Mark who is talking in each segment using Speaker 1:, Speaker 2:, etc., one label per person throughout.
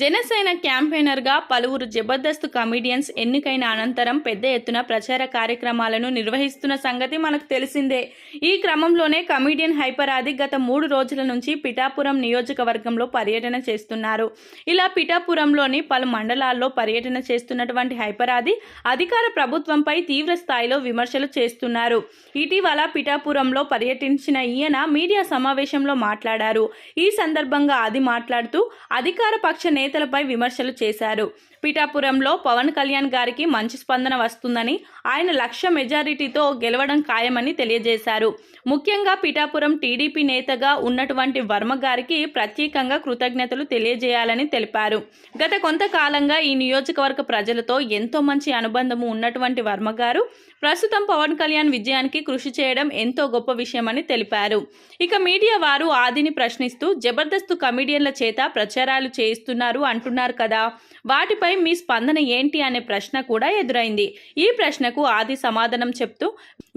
Speaker 1: జనసేన క్యాంపెయినర్గా పలువురు జబర్దస్త్ కమిడియన్స్ ఎన్నికైన అనంతరం పెద్ద ఎత్తున ప్రచార కార్యక్రమాలను నిర్వహిస్తున్న సంగతి మనకు తెలిసిందే. ఈ క్రమంలోనే కమిడియన్ హైపరాది గత మూడు రోజుల నుంచి పిఠాపురం నియోజకవర్గంలో పర్యటన చేస్తున్నారు. ఇలా పిఠాపురంలోని పలు మండలాల్లో పర్యటన చేస్తున్నటువంటి హైపరాది అధికార ప్రభుత్వంపై తీవ్ర స్థాయిలో విమర్శలు చేస్తున్నారు. ఇటీవల పిఠాపురంలో పర్యటించిన ఈయన మీడియా సమావేశంలో మాట్లాడారు. ఈ సందర్భంగా అది మాట్లాడుతూ అధికార పక్ష నేతలపై విమర్శలు చేశారు. పిఠాపురంలో పవన్ కళ్యాణ్ గారికి మంచి స్పందన వస్తుందని ఆయన లక్ష మెజారిటీతో గెలవడం ఖాయమని తెలియజేశారు. ముఖ్యంగా పిఠాపురం టీడీపీ నేతగా ఉన్నటువంటి వర్మ గారికి ప్రత్యేకంగా కృతజ్ఞతలు తెలియజేయాలని తెలిపారు. గత కొంతకాలంగా ఈ నియోజకవర్గ ప్రజలతో ఎంతో మంచి అనుబంధము ఉన్నటువంటి వర్మ గారు ప్రస్తుతం పవన్ కళ్యాణ్ విజయానికి కృషి చేయడం ఎంతో గొప్ప విషయమని తెలిపారు. ఇక మీడియా వారు ఆదిని ప్రశ్నిస్తూ జబర్దస్త్ కమిడియన్ల చేత ప్రచారాలు చేయిస్తున్నారు అంటున్నారు కదా. వాటిపై మీ స్పందన ఏంటి అనే ప్రశ్న కూడా ఎదురైంది. ఈ ప్రశ్నకు ఆది సమాధానం చెప్తూ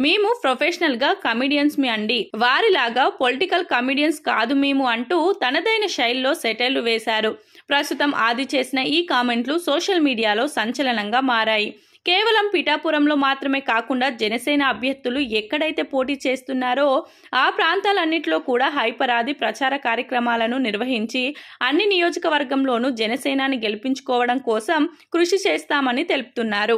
Speaker 1: మేము ప్రొఫెషనల్గా కమిడియన్స్ మీ అండి. వారిలాగా పొలిటికల్ కమిడియన్స్ కాదు మేము అంటూ తనదైన శైలిలో సెటైర్లు వేశారు. ప్రస్తుతం ఆది చేసిన ఈ కామెంట్లు సోషల్ మీడియాలో సంచలనంగా మారాయి. కేవలం పిఠాపురంలో మాత్రమే కాకుండా జనసేన అభ్యర్థులు ఎక్కడైతే పోటీ చేస్తున్నారో ఆ ప్రాంతాలన్నింటిలో కూడా హైపరాది ప్రచార కార్యక్రమాలను నిర్వహించి అన్ని నియోజకవర్గంలోనూ జనసేనాని గెలిపించుకోవడం కోసం కృషి చేస్తామని తెలుపుతున్నారు.